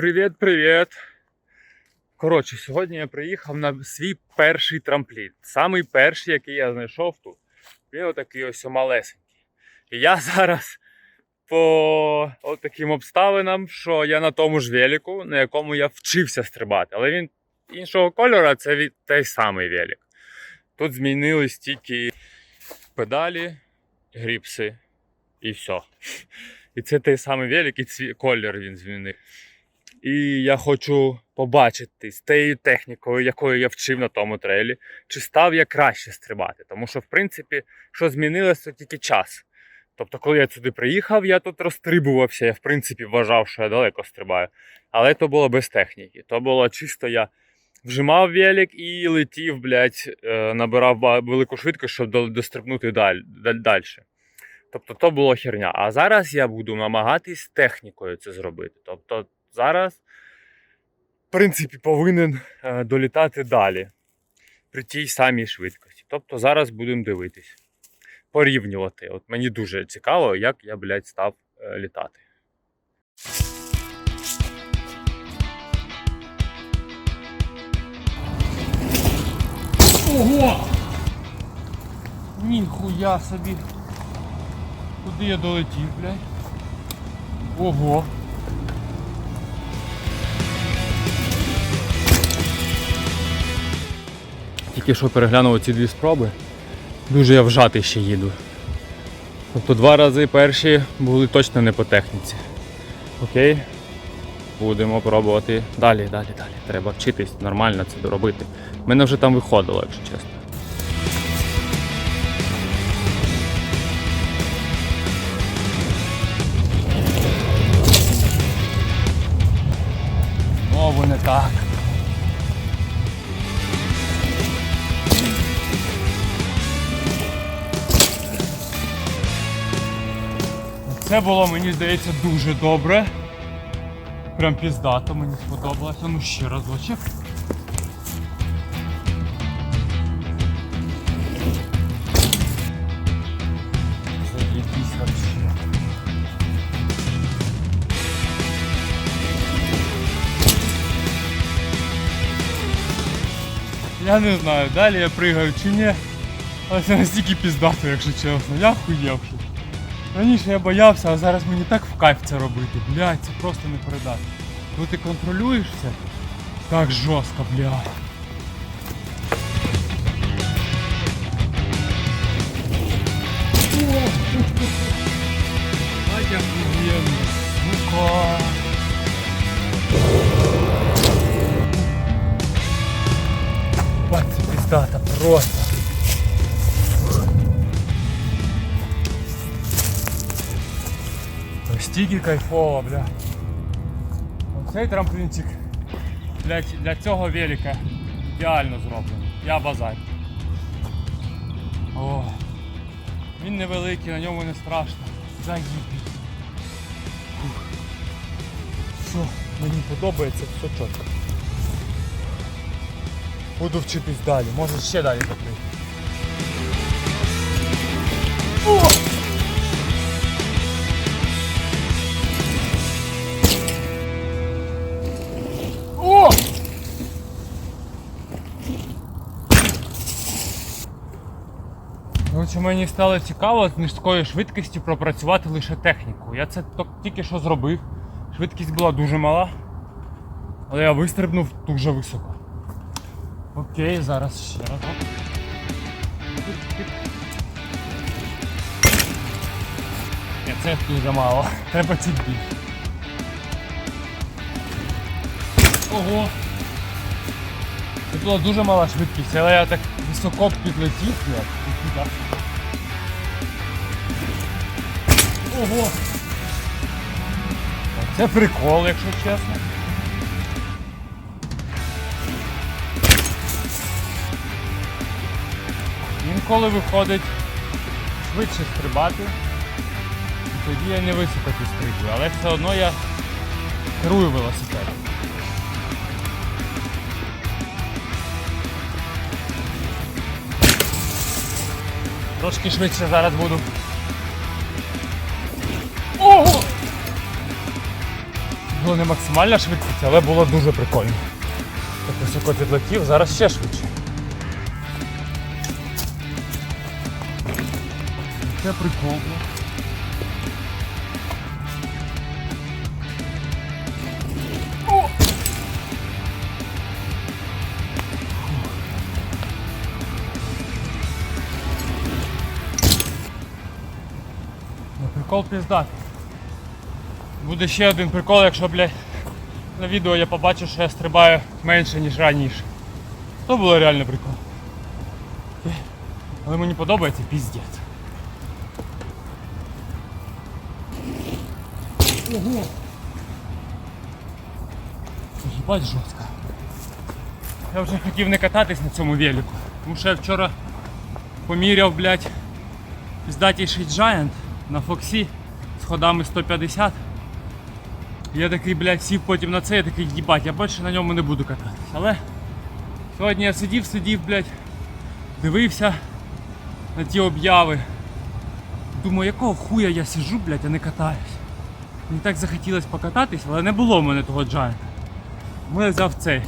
Привіт, привіт. Коротше, сьогодні я приїхав на свій перший трамплін. Самий перший, який я знайшов тут. Він отакий ось малесенький. І я зараз по таким обставинам, що я на тому ж велику, на якому я вчився стрибати. Але він іншого кольору, це той самий велик. Тут змінились тільки педалі, гріпси і все. І це той самий велик, і цві... колір він змінив. І я хочу побачити з тією технікою, якою я вчив на тому трейлі, чи став я краще стрибати. Тому що, в принципі, що змінилося, тільки час. Тобто, коли я сюди приїхав, я тут розстрибувався, я в принципі вважав, що я далеко стрибаю. Але то було без техніки. То було чисто я вжимав велик і летів, блядь, е, набирав велику швидкість, щоб дострибнути далі. Тобто то було херня. А зараз я буду намагатись технікою це зробити. Тобто зараз, в принципі, повинен е, долітати далі при тій самій швидкості. Тобто зараз будемо дивитись, порівнювати. От мені дуже цікаво, як я, блядь, став е, літати. Ого! Ніхуя собі. Куди я долетів, блядь? Ого. Тільки що переглянув ці дві спроби. Дуже я вжатий ще їду. Тобто два рази перші були точно не по техніці. Окей. Будемо пробувати далі, далі, далі. Треба вчитись нормально це доробити. Мене вже там виходило, якщо чесно. Знову не так. Це було, мені здається, дуже добре. Прям піздато, мені сподобалося. Ну ще разочок. Я не знаю, далі я пригаю чи ні. Але це настільки піздато, якщо чесно. Я хуєвши. Раніше я боявся, а зараз мені так в кайф це робити. Блядь, це просто не передати. Коли ти контролюєш це, так жорстко, блядь. Ай, я охуєнно. Ну-ка. Бать, це пиздата просто. Стільки кайфово, бля. Оцей трамплінчик для, для цього велика ідеально зроблений. Я базар. О, він невеликий, на ньому не страшно. Заїбіть. Все, мені подобається, все чітко. Буду вчитись далі, може ще далі закрити. Коротше, мені стало цікаво з низькою швидкістю пропрацювати лише техніку. Я це тільки що зробив. Швидкість була дуже мала, але я вистрибнув дуже високо. Окей, зараз ще раз. Ні, це дуже мало. Треба чуть більше. Ого! Це була дуже мала швидкість, але я так високо підлетів, як. Ого! Це прикол, якщо чесно. Інколи виходить швидше стрибати. Тоді я не високо підстрибую, але все одно я керую велосипедом. Трошки швидше зараз буду. Ого! було не максимальна швидкість, але було дуже прикольно. Так високо підлетів, зараз ще швидше. Це прикольно. Прикол піздатий. Буде ще один прикол, якщо, блядь, на відео я побачу, що я стрибаю менше, ніж раніше. То було реально прикол. Але мені подобається піздець. Ого! Їбать жорстко. Я вже хотів не кататись на цьому велику. Тому що я вчора поміряв, блядь, піздатіший Giant на Фоксі з ходами 150. Я такий, блядь, сів потім на це, я такий, їбать, я більше на ньому не буду кататись. Але сьогодні я сидів, сидів, блядь, дивився на ті обяви. Думаю, якого хуя я сижу, блядь, а не катаюсь. Мені так захотілося покататись, але не було в мене того джайнта. Я взяв цей.